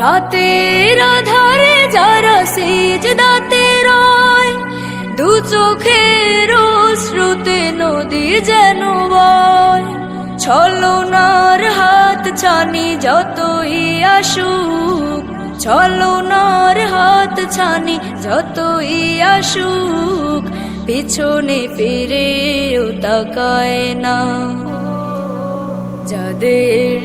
রাতের আধারে যারা সিজ দাতে রয়, দু চোখের শ্রুতে নদী যেন বয়। ছলনার হাত ছানি যতই আসুক, ছলনার হাত ছানি যতই আসুক, পিছনে ফিরেও তাকায় না। যাদের